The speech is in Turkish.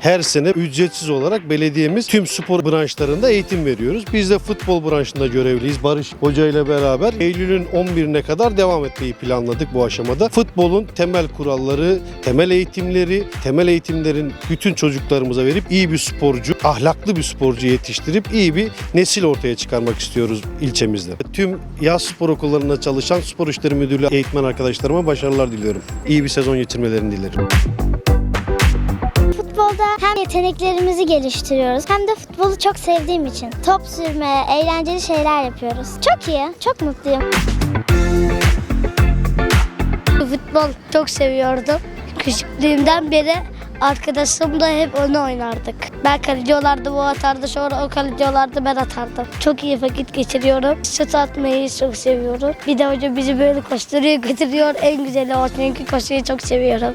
her sene ücretsiz olarak belediyemiz tüm spor branşlarında eğitim veriyoruz. Biz de futbol branşında görevliyiz. Barış Hoca ile beraber Eylül'ün 11'ine kadar devam etmeyi planladık bu aşamada. Futbolun temel kuralları, temel eğitimleri, temel eğitimlerin bütün çocuklarımıza verip iyi bir sporcu, ahlaklı bir sporcu yetiştirip iyi bir nesil ortaya çıkarmak istiyoruz ilçemizde. Tüm yaz spor okullarında çalışan Spor İşleri Müdürlüğü eğitmen arkadaşlarıma başarılar diliyorum. İyi bir sezon geçirmelerini dilerim. Futbolda hem yeteneklerimizi geliştiriyoruz hem de futbolu çok sevdiğim için top sürme, eğlenceli şeyler yapıyoruz. Çok iyi, çok mutluyum. Futbol çok seviyordum. Küçüklüğümden beri arkadaşımla hep onu oynardık. Ben kaleci olardım, o atardı. Sonra o kaleci olardı, ben atardım. Çok iyi vakit geçiriyorum. Şut atmayı çok seviyorum. Bir de hoca bizi böyle koşturuyor, götürüyor. En güzeli o çünkü koşuyu çok seviyorum.